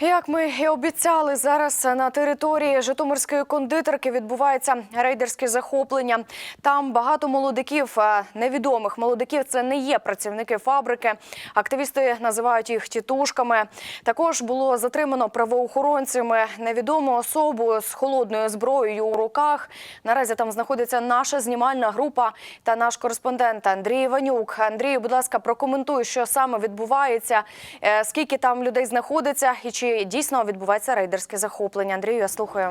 Як ми і обіцяли, зараз на території Житомирської кондитерки відбувається рейдерське захоплення. Там багато молодиків, е, невідомих молодиків. Це не є працівники фабрики. Активісти називають їх тітушками. Також було затримано правоохоронцями невідому особу з холодною зброєю у руках. Наразі там знаходиться наша знімальна група та наш кореспондент Андрій Іванюк. Андрій, будь ласка, прокоментуй, що саме відбувається, е, скільки там людей знаходиться і чи дійсно відбувається рейдерське захоплення. Андрію, я слухаю.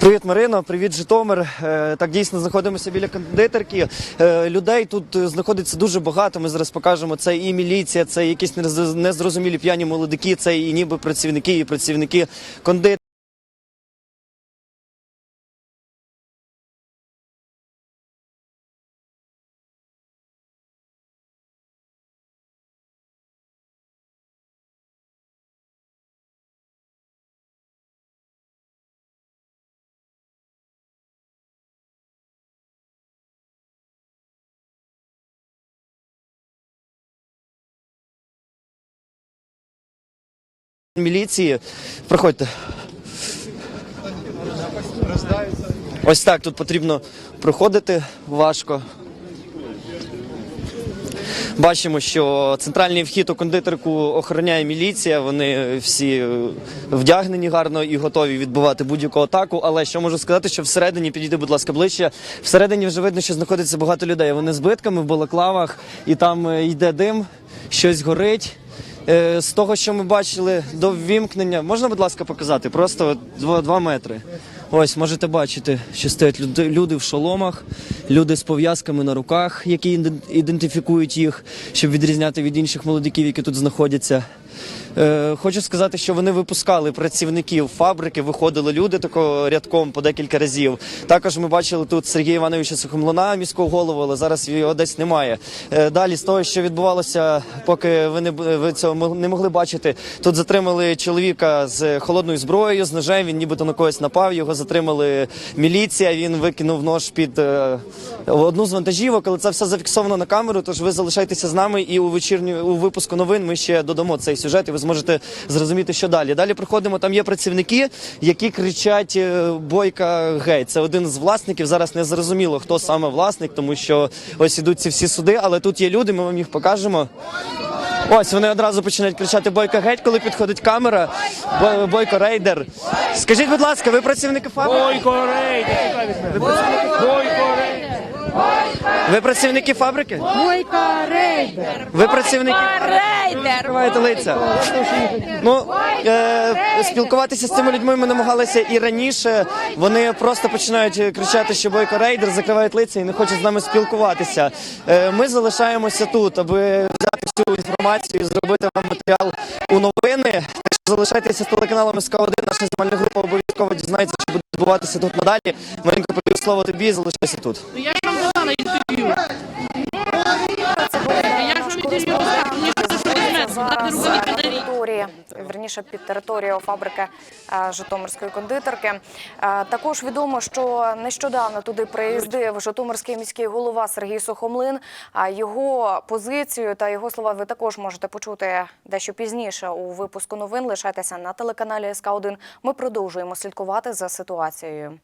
Привіт, Марино, привіт, Житомир. Е, Так дійсно знаходимося біля кондитерки. Е, Людей тут е, знаходиться дуже багато. Ми зараз покажемо. Це і міліція, це якісь нез- незрозумілі п'яні молодики, це і ніби працівники, і працівники кондитерки. Міліції. Проходьте. Ось так тут потрібно проходити важко. Бачимо, що центральний вхід у кондитерку охороняє міліція. Вони всі вдягнені гарно і готові відбувати будь-яку атаку. Але що можу сказати, що всередині підійди, будь ласка, ближче. Всередині вже видно, що знаходиться багато людей. Вони з битками в балаклавах, і там е, йде дим, щось горить. Е, З того, що ми бачили до ввімкнення, можна, будь ласка, показати? Просто два, два метри. Ось можете бачити, що стоять люди в шоломах, люди з пов'язками на руках, які ідентифікують їх, щоб відрізняти від інших молодиків, які тут знаходяться. Е, хочу сказати, що вони випускали працівників фабрики, виходили люди такого рядком по декілька разів. Також ми бачили тут Сергія Івановича Сухомлина, міського голову, але зараз його десь немає. Е, далі з того, що відбувалося, поки ви не ви цього не могли бачити, тут затримали чоловіка з холодною зброєю, з ножем. Він нібито на когось напав. Його затримали міліція. Він викинув нож під е, одну з вантажівок, але це все зафіксовано на камеру. Тож ви залишайтеся з нами і у вечірню у випуску новин ми ще додамо цей сюжет, і ви зможете зрозуміти, що далі. Далі приходимо. Там є працівники, які кричать е, бойка геть. Це один з власників. Зараз не зрозуміло, хто саме власник, тому що ось ідуть ці всі суди. Але тут є люди. Ми вам їх покажемо. Ось вони одразу починають кричати Бойко геть, коли підходить камера. Бо- Бойко рейдер. Скажіть, будь ласка, ви працівники фабрики? Бойко рейдер, чекай від мене. Бойко рейдер. Ви працівники фабрики? Бойко рейдер! Ви працівники Рейдер! Закриваєте лиця. Ну е, спілкуватися з цими людьми ми намагалися і раніше. Вони просто починають кричати, що бойко рейдер, закривають лиця і не хочуть з нами спілкуватися. Е, ми залишаємося тут, аби взяти всю інформацію і зробити вам матеріал у новини. Залишайтеся з телеканалом СК 1 Наша знімальна група обов'язково дізнається, що буде відбуватися тут надалі. Маринко, передаю слово тобі, залишайся тут. Я дала інтерв'ю. Я ж вам інтерв'ю дала. Мені це що візьме. Дати на подарі. території, верніше під територією фабрики е, Житомирської кондитерки. Е, Також відомо, що нещодавно туди приїздив Житомирський міський голова Сергій Сухомлин. А його позицію та його слова ви також можете почути дещо пізніше у випуску новин. Лишайтеся на телеканалі СК 1 Ми продовжуємо слідкувати за ситуацією.